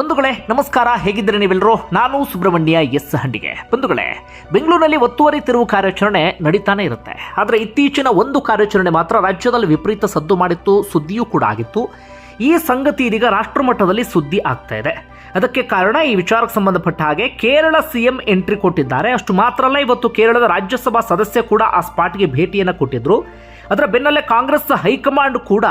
ಬಂಧುಗಳೇ, ನಮಸ್ಕಾರ. ಹೇಗಿದ್ದೀರಿ ನೀವೆಲ್ಲರೂ? ನಾನು ಸುಬ್ರಹ್ಮಣ್ಯ ಎಸ್ ಹಂಡಿಗೆ. ಬಂಧುಗಳೇ, ಬೆಂಗಳೂರಿನಲ್ಲಿ ಒತ್ತುವರಿ ತಿರುವು ಕಾರ್ಯಾಚರಣೆ ನಡೀತಾನೆ ಇರುತ್ತೆ. ಆದರೆ ಇತ್ತೀಚಿನ ಒಂದು ಕಾರ್ಯಾಚರಣೆ ಮಾತ್ರ ರಾಜ್ಯದಲ್ಲಿ ವಿಪರೀತ ಸದ್ದು ಮಾಡಿತ್ತು, ಸುದ್ದಿಯೂ ಕೂಡ ಆಗಿತ್ತು. ಈ ಸಂಗತಿ ಇದೀಗ ರಾಷ್ಟ್ರಮಟ್ಟದಲ್ಲಿ ಸುದ್ದಿ ಆಗ್ತಾ ಇದೆ. ಅದಕ್ಕೆ ಕಾರಣ ಈ ವಿಚಾರಕ್ಕೆ ಸಂಬಂಧಪಟ್ಟ ಹಾಗೆ ಕೇರಳ ಸಿಎಂ ಎಂಟ್ರಿ ಕೊಟ್ಟಿದ್ದಾರೆ. ಅಷ್ಟು ಮಾತ್ರ ಅಲ್ಲ, ಇವತ್ತು ಕೇರಳದ ರಾಜ್ಯಸಭಾ ಸದಸ್ಯ ಕೂಡ ಆ ಸ್ಪಾಟ್ಗೆ ಭೇಟಿಯನ್ನು ಕೊಟ್ಟಿದ್ರು. ಅದರ ಬೆನ್ನಲ್ಲೇ ಕಾಂಗ್ರೆಸ್ ಹೈಕಮಾಂಡ್ ಕೂಡ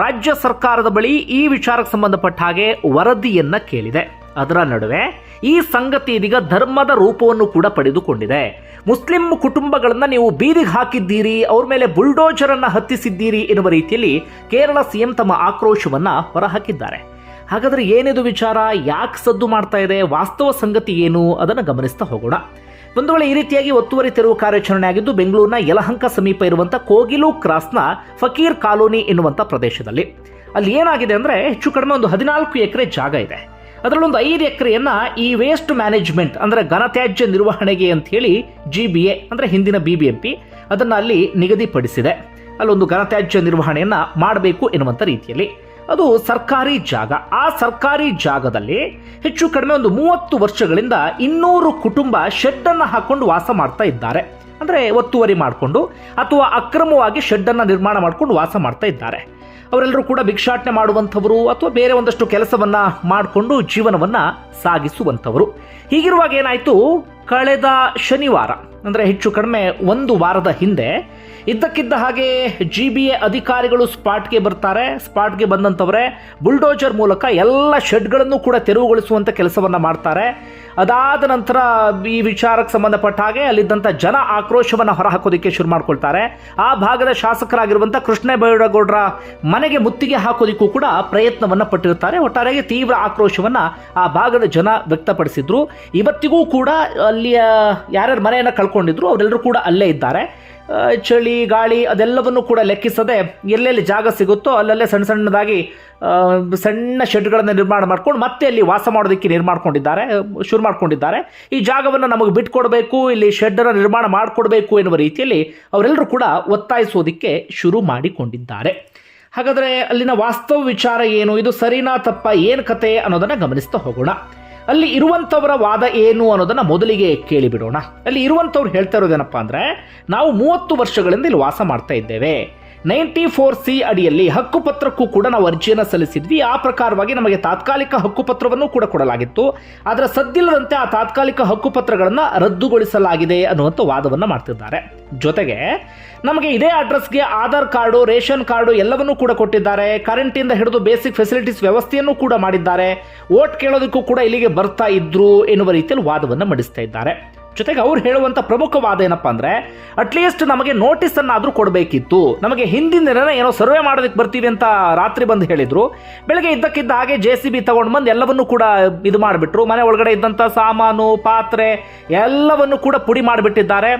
ರಾಜ್ಯ ಸರ್ಕಾರದ ಬಳಿ ಈ ವಿಚಾರಕ್ಕೆ ಸಂಬಂಧಪಟ್ಟ ಹಾಗೆ ವರದಿಯನ್ನ ಕೇಳಿದೆ. ಅದರ ನಡುವೆ ಈ ಸಂಗತಿ ಇದೀಗ ಧರ್ಮದ ರೂಪವನ್ನು ಕೂಡ ಪಡೆದುಕೊಂಡಿದೆ. ಮುಸ್ಲಿಂ ಕುಟುಂಬಗಳನ್ನು ನೀವು ಬೀದಿಗೆ ಹಾಕಿದ್ದೀರಿ, ಅವ್ರ ಮೇಲೆ ಬುಲ್ಡೋಜರ್ ಅನ್ನ ಹತ್ತಿಸಿದ್ದೀರಿ ಎನ್ನುವ ರೀತಿಯಲ್ಲಿ ಕೇರಳ ಸಿಎಂ ತಮ್ಮ ಆಕ್ರೋಶವನ್ನ ಹೊರಹಾಕಿದ್ದಾರೆ. ಹಾಗಾದರೆ ಏನಿದು ವಿಚಾರ? ಯಾಕೆ ಸದ್ದು ಮಾಡ್ತಾ ಇದೆ? ವಾಸ್ತವ ಸಂಗತಿ ಏನು? ಅದನ್ನು ಗಮನಿಸ್ತಾ ಹೋಗೋಣ. ಒಂದು ಈ ರೀತಿಯಾಗಿ ಒತ್ತುವರಿ ತೆರವು ಕಾರ್ಯಾಚರಣೆ ಆಗಿದ್ದು ಬೆಂಗಳೂರಿನ ಯಲಹಂಕ ಸಮೀಪ ಇರುವಂತ ಕೋಗಿಲು ಕ್ರಾಸ್ನ ಫಕೀರ್ ಕಾಲೋನಿ ಎನ್ನುವಂಥ ಪ್ರದೇಶದಲ್ಲಿ. ಅಲ್ಲಿ ಏನಾಗಿದೆ ಅಂದ್ರೆ ಹೆಚ್ಚು ಕಡಿಮೆ ಒಂದು ಹದಿನಾಲ್ಕು ಎಕರೆ ಜಾಗ ಇದೆ. ಅದರಲ್ಲೊಂದು ಐದು ಎಕರೆಯನ್ನ ಈ ವೇಸ್ಟ್ ಮ್ಯಾನೇಜ್ಮೆಂಟ್ ಅಂದ್ರೆ ಘನತ್ಯಾಜ್ಯ ನಿರ್ವಹಣೆಗೆ ಅಂತ ಹೇಳಿ ಜಿ ಬಿ ಎ ಅಂದ್ರೆ ಹಿಂದಿನ ಬಿ ಬಿ ಎಂ ಪಿ ಅದನ್ನ ಅಲ್ಲಿ ನಿಗದಿಪಡಿಸಿದೆ. ಅಲ್ಲೊಂದು ಘನತ್ಯಾಜ್ಯ ನಿರ್ವಹಣೆಯನ್ನ ಮಾಡಬೇಕು ಎನ್ನುವಂಥ ರೀತಿಯಲ್ಲಿ. ಅದು ಸರ್ಕಾರಿ ಜಾಗ. ಆ ಸರ್ಕಾರಿ ಜಾಗದಲ್ಲಿ ಹೆಚ್ಚು ಕಡಿಮೆ ಒಂದು ಮೂವತ್ತು ವರ್ಷಗಳಿಂದ ಇನ್ನೂರು ಕುಟುಂಬ ಶೆಡ್ ಅನ್ನ ಹಾಕೊಂಡು ವಾಸ ಮಾಡ್ತಾ ಇದ್ದಾರೆ. ಅಂದ್ರೆ ಒತ್ತುವರಿ ಮಾಡಿಕೊಂಡು ಅಥವಾ ಅಕ್ರಮವಾಗಿ ಶೆಡ್ ಅನ್ನ ನಿರ್ಮಾಣ ಮಾಡಿಕೊಂಡು ವಾಸ ಮಾಡ್ತಾ ಇದ್ದಾರೆ. ಅವರೆಲ್ಲರೂ ಕೂಡ ಭಿಕ್ಷಾಟನೆ ಮಾಡುವಂಥವರು ಅಥವಾ ಬೇರೆ ಒಂದಷ್ಟು ಕೆಲಸವನ್ನ ಮಾಡಿಕೊಂಡು ಜೀವನವನ್ನ ಸಾಗಿಸುವಂಥವರು. ಹೀಗಿರುವಾಗ ಏನಾಯ್ತು? ಕಳೆದ ಶನಿವಾರ, ಅಂದರೆ ಹೆಚ್ಚು ಕಡಿಮೆ ಒಂದು ವಾರದ ಹಿಂದೆ, ಇದ್ದಕ್ಕಿದ್ದ ಹಾಗೆ ಜಿ ಬಿ ಎ ಅಧಿಕಾರಿಗಳು ಸ್ಪಾಟ್ಗೆ ಬರ್ತಾರೆ. ಸ್ಪಾಟ್ಗೆ ಬಂದಂಥವರೇ ಬುಲ್ಡೋಜರ್ ಮೂಲಕ ಎಲ್ಲ ಶೆಡ್ಗಳನ್ನು ಕೂಡ ತೆರವುಗೊಳಿಸುವಂಥ ಕೆಲಸವನ್ನು ಮಾಡ್ತಾರೆ. ಅದಾದ ನಂತರ ಈ ವಿಚಾರಕ್ಕೆ ಸಂಬಂಧಪಟ್ಟ ಹಾಗೆ ಅಲ್ಲಿದ್ದಂಥ ಜನ ಆಕ್ರೋಶವನ್ನು ಹೊರಹಾಕೋದಕ್ಕೆ ಶುರು ಮಾಡ್ಕೊಳ್ತಾರೆ. ಆ ಭಾಗದ ಶಾಸಕರಾಗಿರುವಂಥ ಕೃಷ್ಣಬೈರೇಗೌಡರ ಮನೆಗೆ ಮುತ್ತಿಗೆ ಹಾಕೋದಕ್ಕೂ ಕೂಡ ಪ್ರಯತ್ನವನ್ನು ಪಟ್ಟಿರುತ್ತಾರೆ. ಒಟ್ಟಾರೆಯಾಗಿ ತೀವ್ರ ಆಕ್ರೋಶವನ್ನು ಆ ಭಾಗದ ಜನ ವ್ಯಕ್ತಪಡಿಸಿದ್ರು. ಇವತ್ತಿಗೂ ಕೂಡ ಅಲ್ಲಿಯ ಯಾರ್ಯಾರು ಮನೆಯನ್ನು ಕಳ್ಕೊಂಡಿದ್ರು ಅವರೆಲ್ಲರೂ ಕೂಡ ಅಲ್ಲೇ ಇದ್ದಾರೆ. ಚಳಿ, ಗಾಳಿ ಅದೆಲ್ಲವನ್ನು ಕೂಡ ಲೆಕ್ಕಿಸದೆ ಎಲ್ಲೆಲ್ಲಿ ಜಾಗ ಸಿಗುತ್ತೋ ಅಲ್ಲಲ್ಲೇ ಸಣ್ಣ ಸಣ್ಣದಾಗಿ ಸಣ್ಣ ಶೆಡ್ಗಳನ್ನು ನಿರ್ಮಾಣ ಮಾಡ್ಕೊಂಡು ಮತ್ತೆ ಅಲ್ಲಿ ವಾಸ ಮಾಡೋದಕ್ಕೆ ನಿರ್ಮಾಡ್ಕೊಂಡಿದ್ದಾರೆ ಶುರು ಮಾಡ್ಕೊಂಡಿದ್ದಾರೆ. ಈ ಜಾಗವನ್ನು ನಮಗೆ ಬಿಟ್ಕೊಡ್ಬೇಕು, ಇಲ್ಲಿ ಶೆಡ್ಡನ್ನು ನಿರ್ಮಾಣ ಮಾಡಿಕೊಡ್ಬೇಕು ಎನ್ನುವ ರೀತಿಯಲ್ಲಿ ಅವರೆಲ್ಲರೂ ಕೂಡ ಒತ್ತಾಯಿಸೋದಕ್ಕೆ ಶುರು ಮಾಡಿಕೊಂಡಿದ್ದಾರೆ. ಹಾಗಾದರೆ ಅಲ್ಲಿನ ವಾಸ್ತವ ವಿಚಾರ ಏನು? ಇದು ಸರಿನಾ ತಪ್ಪ? ಏನು ಕತೆ? ಅನ್ನೋದನ್ನು ಗಮನಿಸ್ತಾ ಹೋಗೋಣ. ಅಲ್ಲಿ ಇರುವಂಥವರ ವಾದ ಏನು ಅನ್ನೋದನ್ನ ಮೊದಲಿಗೆ ಕೇಳಿಬಿಡೋಣ. ಅಲ್ಲಿ ಇರುವಂಥವ್ರು ಹೇಳ್ತಾ ಇರೋದೇನಪ್ಪ ಅಂದ್ರೆ, ನಾವು ಮೂವತ್ತು ವರ್ಷಗಳಿಂದ ಇಲ್ಲಿ ವಾಸ ಮಾಡ್ತಾ ಇದ್ದೇವೆ. ನೈಂಟಿ ಫೋರ್ ಸಿ ಅಡಿಯಲ್ಲಿ ಹಕ್ಕುಪತ್ರಕ್ಕೂ ಕೂಡ ನಾವು ಅರ್ಜಿಯನ್ನು ಸಲ್ಲಿಸಿದ್ವಿ. ಆ ಪ್ರಕಾರವಾಗಿ ನಮಗೆ ತಾತ್ಕಾಲಿಕ ಹಕ್ಕುಪತ್ರವನ್ನು ಕೂಡ ಕೊಡಲಾಗಿತ್ತು. ಆದರೆ ಸದ್ದಿಲ್ಲದಂತೆ ಆ ತಾತ್ಕಾಲಿಕ ಹಕ್ಕುಪತ್ರಗಳನ್ನು ರದ್ದುಗೊಳಿಸಲಾಗಿದೆ ಅನ್ನುವಂಥ ವಾದವನ್ನು ಮಾಡ್ತಿದ್ದಾರೆ. ಜೊತೆಗೆ ನಮಗೆ ಇದೇ ಅಡ್ರೆಸ್ಗೆ ಆಧಾರ್ ಕಾರ್ಡು, ರೇಷನ್ ಕಾರ್ಡು ಎಲ್ಲವನ್ನೂ ಕೂಡ ಕೊಟ್ಟಿದ್ದಾರೆ. ಕರೆಂಟಿಂದ ಹಿಡಿದು ಬೇಸಿಕ್ ಫೆಸಿಲಿಟೀಸ್ ವ್ಯವಸ್ಥೆಯನ್ನು ಕೂಡ ಮಾಡಿದ್ದಾರೆ. ವೋಟ್ ಕೇಳೋದಕ್ಕೂ ಕೂಡ ಇಲ್ಲಿಗೆ ಬರ್ತಾ ಇದ್ರು ಎನ್ನುವ ರೀತಿಯಲ್ಲಿ ವಾದವನ್ನು ಮಂಡಿಸ್ತಾ ಇದ್ದಾರೆ. ಜೊತೆಗೆ ಅವ್ರು ಹೇಳುವಂತ ಪ್ರಮುಖವಾದ ಏನಪ್ಪ ಅಂದರೆ ಅಟ್ಲೀಸ್ಟ್ ನಮಗೆ ನೋಟಿಸ್ ಅನ್ನಾದ್ರೂ ಕೊಡಬೇಕಿತ್ತು. ನಮಗೆ ಹಿಂದಿನ ದಿನ ಏನೋ ಸರ್ವೆ ಮಾಡೋದಕ್ಕೆ ಬರ್ತೀವಿ ಅಂತ ರಾತ್ರಿ ಬಂದು ಹೇಳಿದರು. ಬೆಳಗ್ಗೆ ಇದ್ದಕ್ಕಿದ್ದ ಹಾಗೆ ಜೆ ಸಿ ಬಿ ತಗೊಂಡು ಬಂದು ಎಲ್ಲವನ್ನು ಕೂಡ ಇದು ಮಾಡಿಬಿಟ್ರು. ಮನೆ ಒಳಗಡೆ ಇದ್ದಂಥ ಸಾಮಾನು, ಪಾತ್ರೆ ಎಲ್ಲವನ್ನು ಕೂಡ ಪುಡಿ ಮಾಡಿಬಿಟ್ಟಿದ್ದಾರೆ.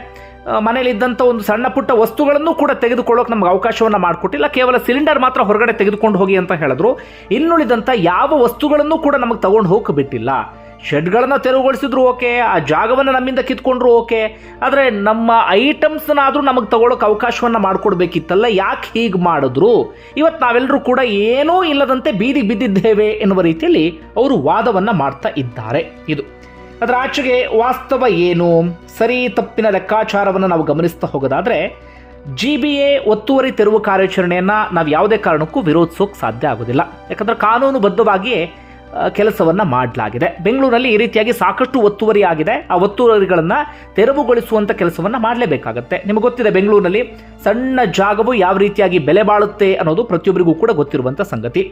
ಮನೇಲಿ ಇದ್ದಂಥ ಒಂದು ಸಣ್ಣ ಪುಟ್ಟ ವಸ್ತುಗಳನ್ನು ಕೂಡ ತೆಗೆದುಕೊಳ್ಳೋಕೆ ನಮ್ಗೆ ಅವಕಾಶವನ್ನು ಮಾಡಿಕೊಟ್ಟಿಲ್ಲ. ಕೇವಲ ಸಿಲಿಂಡರ್ ಮಾತ್ರ ಹೊರಗಡೆ ತೆಗೆದುಕೊಂಡು ಹೋಗಿ ಅಂತ ಹೇಳಿದ್ರು. ಇನ್ನುಳಿದಂಥ ಯಾವ ವಸ್ತುಗಳನ್ನು ಕೂಡ ನಮಗೆ ತಗೊಂಡು ಹೋಗಕ್ಕೆ ಬಿಟ್ಟಿಲ್ಲ. ಶೆಡ್ಗಳನ್ನು ತೆರವುಗೊಳಿಸಿದ್ರು ಓಕೆ, ಆ ಜಾಗವನ್ನು ನಮ್ಮಿಂದ ಕಿತ್ಕೊಂಡ್ರು ಓಕೆ, ಆದರೆ ನಮ್ಮ ಐಟಮ್ಸ್ನಾದರೂ ನಮಗೆ ತಗೊಳ್ಳೋಕೆ ಅವಕಾಶವನ್ನು ಮಾಡಿಕೊಡ್ಬೇಕಿತ್ತಲ್ಲ, ಯಾಕೆ ಹೀಗೆ ಮಾಡಿದ್ರು? ಇವತ್ತು ನಾವೆಲ್ಲರೂ ಕೂಡ ಏನೂ ಇಲ್ಲದಂತೆ ಬೀದಿಗೆ ಬಿದ್ದಿದ್ದೇವೆ ಎನ್ನುವ ರೀತಿಯಲ್ಲಿ ಅವರು ವಾದವನ್ನು ಮಾಡ್ತಾ ಇದ್ದಾರೆ ಇದು. ಅದರ ಆಚೆಗೆ ವಾಸ್ತವ ಏನು? ಸರಿ ತಪ್ಪಿನ ಲೆಕ್ಕಾಚಾರವನ್ನು ನಾವು ಗಮನಿಸ್ತಾ ಹೋಗೋದಾದರೆ, ಜಿ ಬಿ ಎ ಒತ್ತುವರಿ ತೆರವು ಕಾರ್ಯಾಚರಣೆಯನ್ನು ನಾವು ಯಾವುದೇ ಕಾರಣಕ್ಕೂ ವಿರೋಧಿಸೋಕೆ ಸಾಧ್ಯ ಆಗೋದಿಲ್ಲ. ಯಾಕಂದ್ರೆ ಕಾನೂನುಬದ್ಧವಾಗಿಯೇ ಕೆಲಸವನ್ನು ಮಾಡಲಾಗಿದೆ. ಬೆಂಗಳೂರಲ್ಲಿ ಈ ರೀತಿಯಾಗಿ ಸಾಕಷ್ಟು ಒತ್ತುವರಿ ಆಗಿದೆ ಆ ಒತ್ತುವರಿಗಳನ್ನು ತೆರವುಗೊಳಿಸುವಂಥ ಕೆಲಸವನ್ನು ಮಾಡಲೇಬೇಕಾಗತ್ತೆ. ನಿಮಗೆ ಗೊತ್ತಿದೆ ಬೆಂಗಳೂರಿನಲ್ಲಿ ಸಣ್ಣ ಜಾಗವು ಯಾವ ರೀತಿಯಾಗಿ ಬೆಲೆ ಬಾಳುತ್ತೆ ಅನ್ನೋದು ಪ್ರತಿಯೊಬ್ಬರಿಗೂ ಕೂಡ ಗೊತ್ತಿರುವಂಥ ಸಂಗತಿ.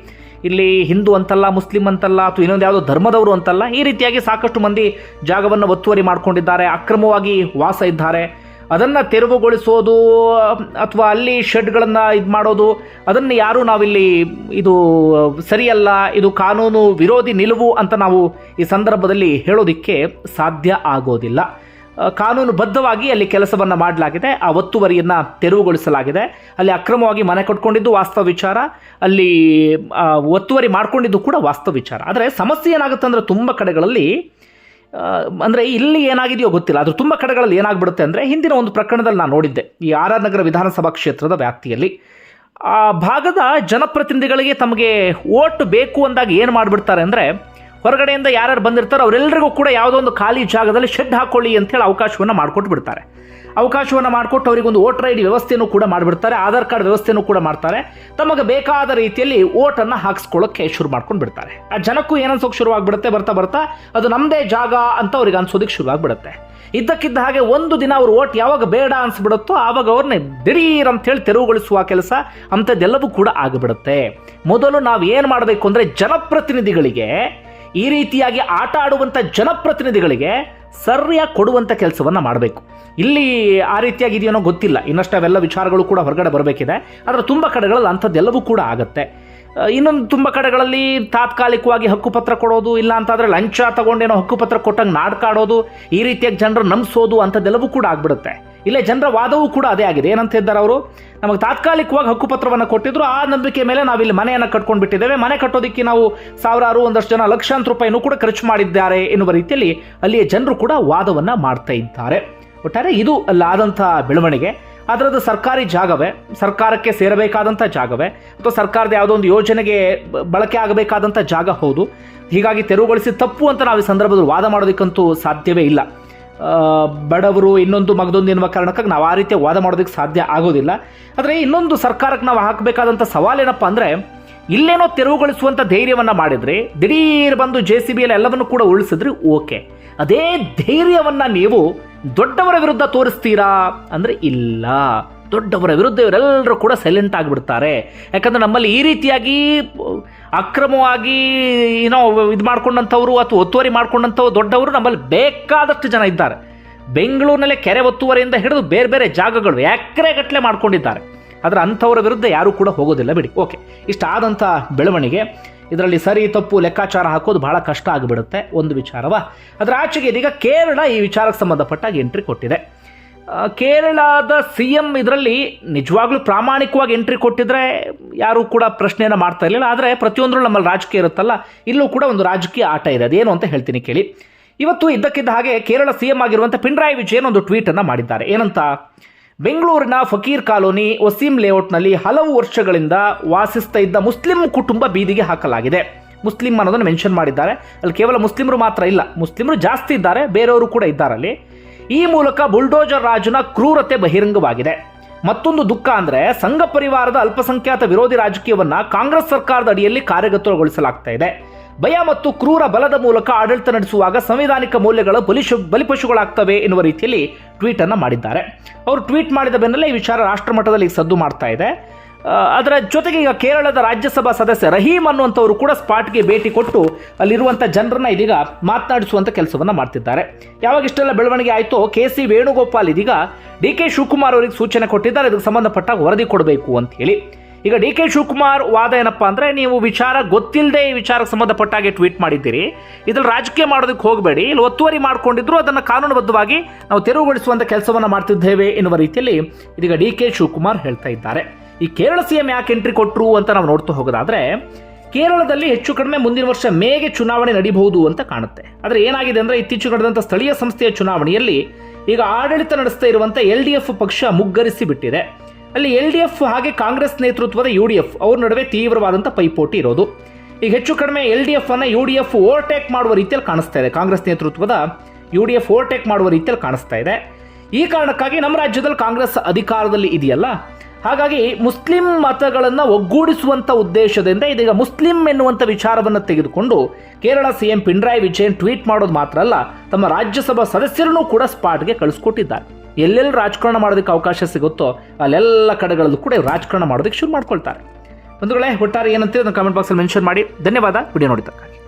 ಇಲ್ಲಿ ಹಿಂದೂ ಅಂತಲ್ಲ, ಮುಸ್ಲಿಂ ಅಂತಲ್ಲ, ಅಥವಾ ಇನ್ನೊಂದು ಯಾವುದೋ ಧರ್ಮದವರು ಅಂತಲ್ಲ, ಈ ರೀತಿಯಾಗಿ ಸಾಕಷ್ಟು ಮಂದಿ ಜಾಗವನ್ನು ಒತ್ತುವರಿ ಮಾಡಿಕೊಂಡಿದ್ದಾರೆ, ಅಕ್ರಮವಾಗಿ ವಾಸ ಇದ್ದಾರೆ. ಅದನ್ನು ತೆರವುಗೊಳಿಸೋದು, ಅಥವಾ ಅಲ್ಲಿ ಶೆಡ್ಗಳನ್ನು ಇದು ಮಾಡೋದು, ಅದನ್ನು ಯಾರು ನಾವಿಲ್ಲಿ ಇದು, ಸರಿಯಲ್ಲ, ಇದು ಕಾನೂನು ವಿರೋಧಿ ನಿಲುವು ಅಂತ ನಾವು ಈ ಸಂದರ್ಭದಲ್ಲಿ ಹೇಳೋದಿಕ್ಕೆ ಸಾಧ್ಯ ಆಗೋದಿಲ್ಲ. ಕಾನೂನುಬದ್ಧವಾಗಿ ಅಲ್ಲಿ ಕೆಲಸವನ್ನು ಮಾಡಲಾಗಿದೆ, ಆ ಒತ್ತುವರಿಯನ್ನು ತೆರವುಗೊಳಿಸಲಾಗಿದೆ. ಅಲ್ಲಿ ಅಕ್ರಮವಾಗಿ ಮನೆ ಕಟ್ಕೊಂಡಿದ್ದು ವಾಸ್ತವ ವಿಚಾರ, ಅಲ್ಲಿ ಒತ್ತುವರಿ ಮಾಡಿಕೊಂಡಿದ್ದು ಕೂಡ ವಾಸ್ತವ ವಿಚಾರ. ಆದರೆ ಸಮಸ್ಯೆ ಏನಾಗುತ್ತೆ ಅಂದರೆ ತುಂಬ ಕಡೆಗಳಲ್ಲಿ ಅಂದರೆ ಇಲ್ಲಿ ಏನಾಗಿದೆಯೋ ಗೊತ್ತಿಲ್ಲ. ಆದರೆ ತುಂಬ ಕಡೆಗಳಲ್ಲಿ ಏನಾಗ್ಬಿಡುತ್ತೆ ಅಂದರೆ ಹಿಂದಿನ ಒಂದು ಪ್ರಕರಣದಲ್ಲಿ ನಾನು ನೋಡಿದ್ದೆ. ಈ ಆರ್ ಆರ್ ನಗರ ವಿಧಾನಸಭಾ ಕ್ಷೇತ್ರದ ವ್ಯಾಪ್ತಿಯಲ್ಲಿ. ಆ ಭಾಗದ ಜನಪ್ರತಿನಿಧಿಗಳಿಗೆ ತಮಗೆ ಓಟ್ ಬೇಕು ಅಂದಾಗ ಏನು ಮಾಡಿಬಿಡ್ತಾರೆ ಅಂದರೆ ಹೊರಗಡೆಯಿಂದ ಯಾರ್ಯಾರು ಬಂದಿರ್ತಾರೋ ಅವರೆಲ್ಲರಿಗೂ ಕೂಡ ಯಾವುದೋ ಒಂದು ಖಾಲಿ ಜಾಗದಲ್ಲಿ ಶೆಡ್ ಹಾಕೊಳ್ಳಿ ಅಂತೇಳಿ ಅವಕಾಶವನ್ನು ಮಾಡಿಕೊಟ್ಟು ಬಿಡ್ತಾರೆ. ಅವಕಾಶವನ್ನು ಮಾಡಿಕೊಟ್ಟು ಅವರಿಗೊಂದು ವೋಟರ್ ಐ ಡಿ ವ್ಯವಸ್ಥೆಯನ್ನು ಕೂಡ ಮಾಡಿಬಿಡ್ತಾರೆ, ಆಧಾರ್ ಕಾರ್ಡ್ ವ್ಯವಸ್ಥೆಯನ್ನು ಕೂಡ ಮಾಡ್ತಾರೆ. ತಮಗೆ ಬೇಕಾದ ರೀತಿಯಲ್ಲಿ ವೋಟನ್ನು ಹಾಕಿಸ್ಕೊಳ್ಳೋಕ್ಕೆ ಶುರು ಮಾಡ್ಕೊಂಡು ಬಿಡ್ತಾರೆ. ಆ ಜನಕ್ಕೂ ಏನನ್ಸೋಕೆ ಶುರುವಾಗ್ಬಿಡುತ್ತೆ, ಬರ್ತಾ ಬರ್ತಾ ಅದು ನಮ್ಮದೇ ಜಾಗ ಅಂತ ಅವ್ರಿಗೆ ಅನ್ಸೋದಕ್ಕೆ ಶುರುವಾಗ್ಬಿಡುತ್ತೆ. ಇದ್ದಕ್ಕಿದ್ದ ಹಾಗೆ ಒಂದು ದಿನ ಅವ್ರು ವೋಟ್ ಯಾವಾಗ ಬೇಡ ಅನ್ಸ್ಬಿಡುತ್ತೋ ಆವಾಗ ಅವ್ರನ್ನ ದಿಢೀರ್ ಅಂತೇಳಿ ತೆರವುಗೊಳಿಸುವ ಕೆಲಸ ಅಂಥದ್ದೆಲ್ಲವೂ ಕೂಡ ಆಗಿಬಿಡುತ್ತೆ. ಮೊದಲು ನಾವು ಏನು ಮಾಡಬೇಕು ಅಂದರೆ ಜನಪ್ರತಿನಿಧಿಗಳಿಗೆ ಈ ರೀತಿಯಾಗಿ ಆಟ ಆಡುವಂಥ ಜನಪ್ರತಿನಿಧಿಗಳಿಗೆ ಸರಿಯಾಗಿ ಕೊಡುವಂಥ ಕೆಲಸವನ್ನು ಮಾಡಬೇಕು. ಇಲ್ಲಿ ಆ ರೀತಿಯಾಗಿ ಇದೆಯೋನೋ ಗೊತ್ತಿಲ್ಲ. ಇನ್ನಷ್ಟು ಅವೆಲ್ಲ ವಿಚಾರಗಳು ಕೂಡ ಹೊರಗಡೆ ಬರಬೇಕಿದೆ. ಆದರೆ ತುಂಬ ಕಡೆಗಳಲ್ಲಿ ಅಂಥದ್ದೆಲ್ಲವೂ ಕೂಡ ಆಗುತ್ತೆ. ಇನ್ನೊಂದು ತುಂಬ ಕಡೆಗಳಲ್ಲಿ ತಾತ್ಕಾಲಿಕವಾಗಿ ಹಕ್ಕುಪತ್ರ ಕೊಡೋದು, ಇಲ್ಲ ಅಂತಾದರೆ ಲಂಚ ತಗೊಂಡೇನೋ ಹಕ್ಕುಪತ್ರ ಕೊಟ್ಟಂಗೆ ನಾಡ್ಕಾಡೋದು, ಈ ರೀತಿಯಾಗಿ ಜನರು ನಂಬಿಸೋದು ಅಂಥದ್ದೆಲ್ಲವೂ ಕೂಡ ಆಗ್ಬಿಡುತ್ತೆ. ಇಲ್ಲೇ ಜನರ ವಾದವೂ ಕೂಡ ಅದೇ ಆಗಿದೆ. ಏನಂತ ಇದ್ದಾರೆ ಅವರು? ನಮಗೆ ತಾತ್ಕಾಲಿಕವಾಗಿ ಹಕ್ಕುಪತ್ರವನ್ನು ಕೊಟ್ಟಿದ್ರು, ಆ ನಂಬಿಕೆ ಮೇಲೆ ನಾವಿಲ್ಲಿ ಮನೆಯನ್ನು ಕಟ್ಕೊಂಡು ಬಿಟ್ಟಿದ್ದೇವೆ. ಮನೆ ಕಟ್ಟೋದಕ್ಕೆ ನಾವು ಸಾವಿರಾರು ಒಂದಷ್ಟು ಜನ ಲಕ್ಷಾಂತರ ರೂಪಾಯಿನೂ ಕೂಡ ಖರ್ಚು ಮಾಡಿದ್ದಾರೆ ಎನ್ನುವ ರೀತಿಯಲ್ಲಿ ಅಲ್ಲಿಯ ಜನರು ಕೂಡ ವಾದವನ್ನು ಮಾಡ್ತಾ ಇದ್ದಾರೆ. ಒಟ್ಟಾರೆ ಇದು ಅಲ್ಲಾದಂಥ ಬೆಳವಣಿಗೆ. ಅದರದ್ದು ಸರ್ಕಾರಿ ಜಾಗವೇ. ಸರ್ಕಾರಕ್ಕೆ ಸೇರಬೇಕಾದಂಥ ಜಾಗವೇ. ಅಥವಾ ಸರ್ಕಾರದ ಯಾವುದೋ ಒಂದು ಯೋಜನೆಗೆ ಬಳಕೆ ಆಗಬೇಕಾದಂಥ ಜಾಗ ಹೌದು. ಹೀಗಾಗಿ ತೆರವುಗೊಳಿಸಿ ತಪ್ಪು ಅಂತ ನಾವು ಈ ಸಂದರ್ಭದಲ್ಲಿ ವಾದ ಮಾಡೋದಕ್ಕಂತೂ ಸಾಧ್ಯವೇ ಇಲ್ಲ. ಬಡವರು ಇನ್ನೊಂದು ಮಗದೊಂದು ಎನ್ನುವ ಕಾರಣಕ್ಕಾಗಿ ನಾವು ಆ ರೀತಿ ವಾದ ಮಾಡೋದಕ್ಕೆ ಸಾಧ್ಯ ಆಗೋದಿಲ್ಲ. ಆದರೆ ಇನ್ನೊಂದು ಸರ್ಕಾರಕ್ಕೆ ನಾವು ಹಾಕಬೇಕಾದಂಥ ಸವಾಲೇನಪ್ಪ ಅಂದರೆ, ಇಲ್ಲೇನೋ ತೆರವುಗೊಳಿಸುವಂಥ ಧೈರ್ಯವನ್ನು ಮಾಡಿದರೆ, ದಿಢೀರ್ ಬಂದು ಜೆ ಸಿ ಬಿಯಲ್ಲಿ ಎಲ್ಲವನ್ನು ಕೂಡ ಉಳಿಸಿದ್ರೆ ಓಕೆ. ಅದೇ ಧೈರ್ಯವನ್ನು ನೀವು ದೊಡ್ಡವರ ವಿರುದ್ಧ ತೋರಿಸ್ತೀರಾ ಅಂದರೆ ಇಲ್ಲ. ದೊಡ್ಡವರ ವಿರುದ್ಧ ಇವರೆಲ್ಲರೂ ಕೂಡ ಸೈಲೆಂಟ್ ಆಗಿಬಿಡ್ತಾರೆ. ಯಾಕಂದರೆ ನಮ್ಮಲ್ಲಿ ಈ ರೀತಿಯಾಗಿ ಅಕ್ರಮವಾಗಿ ಏನೋ ಇದು ಮಾಡ್ಕೊಂಡಂಥವ್ರು ಅಥವಾ ಒತ್ತುವರಿ ಮಾಡ್ಕೊಂಡಂಥವ್ರು ದೊಡ್ಡವರು ನಮ್ಮಲ್ಲಿ ಬೇಕಾದಷ್ಟು ಜನ ಇದ್ದಾರೆ. ಬೆಂಗಳೂರಿನಲ್ಲೇ ಕೆರೆ ಒತ್ತುವರಿಯಿಂದ ಹಿಡಿದು ಬೇರೆ ಬೇರೆ ಜಾಗಗಳು ಎಕರೆಗಟ್ಟಲೆ ಮಾಡ್ಕೊಂಡಿದ್ದಾರೆ. ಆದರೆ ಅಂಥವರ ವಿರುದ್ಧ ಯಾರೂ ಕೂಡ ಹೋಗೋದಿಲ್ಲ, ಬಿಡಿ. ಓಕೆ ಇಷ್ಟಾದಂಥ ಬೆಳವಣಿಗೆ. ಇದರಲ್ಲಿ ಸರಿ ತಪ್ಪು ಲೆಕ್ಕಾಚಾರ ಹಾಕೋದು ಬಹಳ ಕಷ್ಟ ಆಗಿಬಿಡುತ್ತೆ. ಒಂದು ವಿಚಾರವ? ಅದರ ಆಚೆಗೆ ಇದೀಗ ಕೇರಳ ಈ ವಿಚಾರಕ್ಕೆ ಸಂಬಂಧಪಟ್ಟಾಗಿ ಎಂಟ್ರಿ ಕೊಟ್ಟಿದೆ. ಕೇರಳದ ಸಿ ಎಂ ಇದರಲ್ಲಿ ನಿಜವಾಗ್ಲೂ ಪ್ರಾಮಾಣಿಕವಾಗಿ ಎಂಟ್ರಿ ಕೊಟ್ಟಿದ್ರೆ ಯಾರೂ ಕೂಡ ಪ್ರಶ್ನೆಯನ್ನು ಮಾಡ್ತಾ ಇರಲಿಲ್ಲ. ಆದರೆ ಪ್ರತಿಯೊಂದರಲ್ಲೂ ನಮ್ಮಲ್ಲಿ ರಾಜಕೀಯ ಇರುತ್ತಲ್ಲ, ಇಲ್ಲೂ ಕೂಡ ಒಂದು ರಾಜಕೀಯ ಆಟ ಇದೆ. ಅದೇನು ಅಂತ ಹೇಳ್ತೀನಿ ಕೇಳಿ. ಇವತ್ತು ಇದ್ದಕ್ಕಿದ್ದ ಹಾಗೆ ಕೇರಳ ಸಿ ಎಂ ಆಗಿರುವಂಥ ಪಿಣರಾಯಿ ವಿಜಯನ್ ಒಂದು ಟ್ವೀಟನ್ನು ಮಾಡಿದ್ದಾರೆ. ಏನಂತ? ಬೆಂಗಳೂರಿನ ಫಕೀರ್ ಕಾಲೋನಿ ವಸೀಂ ಲೇಔಟ್ನಲ್ಲಿ ಹಲವು ವರ್ಷಗಳಿಂದ ವಾಸಿಸ್ತಾ ಇದ್ದ ಮುಸ್ಲಿಂ ಕುಟುಂಬ ಬೀದಿಗೆ ಹಾಕಲಾಗಿದೆ. ಮುಸ್ಲಿಂ ಅನ್ನೋದನ್ನು ಮೆನ್ಷನ್ ಮಾಡಿದ್ದಾರೆ. ಅಲ್ಲಿ ಕೇವಲ ಮುಸ್ಲಿಮರು ಮಾತ್ರ ಇಲ್ಲ, ಮುಸ್ಲಿಮರು ಜಾಸ್ತಿ ಇದ್ದಾರೆ, ಬೇರೆಯವರು ಕೂಡ ಇದ್ದಾರೆ ಅಲ್ಲಿ ಈ ಮೂಲಕ ಬುಲ್ಡೋಜರ್ ರಾಜನ ಕ್ರೂರತೆ ಬಹಿರಂಗವಾಗಿದೆ. ಮತ್ತೊಂದು ದುಃಖ ಅಂದರೆ ಸಂಘ ಪರಿವಾರದ ಅಲ್ಪಸಂಖ್ಯಾತ ವಿರೋಧಿ ರಾಜಕೀಯವನ್ನ ಕಾಂಗ್ರೆಸ್ ಸರ್ಕಾರದ ಅಡಿಯಲ್ಲಿ ಕಾರ್ಯಗತಗೊಳಿಸಲಾಗ್ತಾ ಇದೆ. ಭಯ ಮತ್ತು ಕ್ರೂರ ಬಲದ ಮೂಲಕ ಆಡಳಿತ ನಡೆಸುವಾಗ ಸಂವಿಧಾನಿಕ ಮೌಲ್ಯಗಳು ಬಲಿಶು ಬಲಿಪಶುಗಳಾಗ್ತವೆ ಎನ್ನುವ ರೀತಿಯಲ್ಲಿ ಟ್ವೀಟ್ ಅನ್ನ ಮಾಡಿದ್ದಾರೆ. ಅವರು ಟ್ವೀಟ್ ಮಾಡಿದ ಬೆನ್ನಲ್ಲೇ ಈ ವಿಚಾರ ರಾಷ್ಟ್ರಮಟ್ಟದಲ್ಲಿ ಸದ್ದು ಮಾಡ್ತಾ ಇದೆ. ಅದರ ಜೊತೆಗೆ ಈಗ ಕೇರಳದ ರಾಜ್ಯಸಭಾ ಸದಸ್ಯ ರಹೀಂ ಅನ್ನುವಂಥವರು ಕೂಡ ಸ್ಪಾಟ್ಗೆ ಭೇಟಿ ಕೊಟ್ಟು ಅಲ್ಲಿರುವಂಥ ಜನರನ್ನ ಇದೀಗ ಮಾತನಾಡಿಸುವಂಥ ಕೆಲಸವನ್ನು ಮಾಡ್ತಿದ್ದಾರೆ. ಯಾವಾಗ ಇಷ್ಟೆಲ್ಲ ಬೆಳವಣಿಗೆ ಆಯಿತು ಕೆ ಸಿ ವೇಣುಗೋಪಾಲ್ ಇದೀಗ ಡಿ ಕೆ ಶಿವಕುಮಾರ್ ಅವರಿಗೆ ಸೂಚನೆ ಕೊಟ್ಟಿದ್ದಾರೆ. ಇದಕ್ಕೆ ಸಂಬಂಧಪಟ್ಟ ವರದಿ ಕೊಡಬೇಕು ಅಂತ ಹೇಳಿ. ಈಗ ಡಿ ಕೆ ಶಿವಕುಮಾರ್ ವಾದ ಏನಪ್ಪಾ ಅಂದರೆ ನೀವು ವಿಚಾರ ಗೊತ್ತಿಲ್ಲದೆ ಈ ವಿಚಾರಕ್ಕೆ ಸಂಬಂಧಪಟ್ಟಾಗೆ ಟ್ವೀಟ್ ಮಾಡಿದ್ದೀರಿ. ಇದ್ರಲ್ಲಿ ರಾಜಕೀಯ ಮಾಡೋದಕ್ಕೆ ಹೋಗಬೇಡಿ. ಇಲ್ಲಿ ಒತ್ತುವರಿ ಮಾಡ್ಕೊಂಡಿದ್ರು ಅದನ್ನು ಕಾನೂನುಬದ್ಧವಾಗಿ ನಾವು ತೆರವುಗೊಳಿಸುವಂಥ ಕೆಲಸವನ್ನು ಮಾಡ್ತಿದ್ದೇವೆ ಎನ್ನುವ ರೀತಿಯಲ್ಲಿ ಇದೀಗ ಡಿ ಕೆ ಶಿವಕುಮಾರ್ ಹೇಳ್ತಾ ಇದ್ದಾರೆ. ಈ ಕೇರಳ ಸಿ ಎಂ ಯಾಕೆ ಎಂಟ್ರಿ ಕೊಟ್ಟರು ಅಂತ ನಾವು ನೋಡ್ತಾ ಹೋಗೋದಾದ್ರೆ, ಕೇರಳದಲ್ಲಿ ಹೆಚ್ಚು ಕಡಿಮೆ ಮುಂದಿನ ವರ್ಷ ಮೇಗೆ ಚುನಾವಣೆ ನಡೀಬಹುದು ಅಂತ ಕಾಣುತ್ತೆ. ಆದರೆ ಏನಾಗಿದೆ ಅಂದರೆ ಇತ್ತೀಚೆಗೆ ನಡೆದಂಥ ಸ್ಥಳೀಯ ಸಂಸ್ಥೆಯ ಚುನಾವಣೆಯಲ್ಲಿ ಈಗ ಆಡಳಿತ ನಡೆಸ್ತಾ ಇರುವಂಥ ಎಲ್ ಡಿ ಎಫ್ ಪಕ್ಷ ಮುಗ್ಗರಿಸಿ ಬಿಟ್ಟಿದೆ. ಅಲ್ಲಿ ಎಲ್ ಡಿ ಎಫ್ ಹಾಗೆ ಕಾಂಗ್ರೆಸ್ ನೇತೃತ್ವದ ಯು ಡಿ ಎಫ್, ಅವ್ರ ನಡುವೆ ತೀವ್ರವಾದಂಥ ಪೈಪೋಟಿ ಇರೋದು. ಈಗ ಹೆಚ್ಚು ಕಡಿಮೆ ಎಲ್ ಡಿ ಎಫ್ ಅನ್ನು ಯು ಡಿ ಎಫ್ ಓವರ್ಟೇಕ್ ಮಾಡುವ ರೀತಿಯಲ್ಲಿ ಕಾಣಿಸ್ತಾ ಇದೆ. ಕಾಂಗ್ರೆಸ್ ನೇತೃತ್ವದ ಯು ಡಿ ಎಫ್ ಓವರ್ಟೇಕ್ ಮಾಡುವ ರೀತಿಯಲ್ಲಿ ಕಾಣಿಸ್ತಾ ಇದೆ. ಈ ಕಾರಣಕ್ಕಾಗಿ ನಮ್ಮ ರಾಜ್ಯದಲ್ಲಿ ಕಾಂಗ್ರೆಸ್ ಅಧಿಕಾರದಲ್ಲಿ ಇದೆಯಲ್ಲ? ಹಾಗಾಗಿ ಮುಸ್ಲಿಂ ಮತಗಳನ್ನು ಒಗ್ಗೂಡಿಸುವಂತ ಉದ್ದೇಶದಿಂದ ಇದೀಗ ಮುಸ್ಲಿಂ ಎನ್ನುವಂಥ ವಿಚಾರವನ್ನು ತೆಗೆದುಕೊಂಡು ಕೇರಳ ಸಿಎಂ ಪಿಣರಾಯಿ ವಿಜಯನ್ ಟ್ವೀಟ್ ಮಾಡೋದು ಮಾತ್ರ ಅಲ್ಲ, ತಮ್ಮ ರಾಜ್ಯಸಭಾ ಸದಸ್ಯರನ್ನು ಕೂಡ ಸ್ಪಾಟ್ಗೆ ಕಳಿಸ್ಕೊಟ್ಟಿದ್ದಾರೆ. ಎಲ್ಲೆಲ್ಲಿ ರಾಜಕಾರಣ ಮಾಡೋದಕ್ಕೆ ಅವಕಾಶ ಸಿಗುತ್ತೋ ಅಲ್ಲೆಲ್ಲ ಕಡೆಗಳಲ್ಲೂ ಕೂಡ ರಾಜಕಾರಣ ಮಾಡೋದಕ್ಕೆ ಶುರು ಮಾಡ್ಕೊಳ್ತಾರೆ. ಬಂಧುಗಳೇ, ಒಟ್ಟಾರೆ ಏನಂತೀರಿ ಅದನ್ನು ಕಾಮೆಂಟ್ ಬಾಕ್ಸಲ್ಲಿ ಮೆನ್ಷನ್ ಮಾಡಿ. ಧನ್ಯವಾದ. ವಿಡಿಯೋ ನೋಡಿದ್ದಕ್ಕಾಗಿ.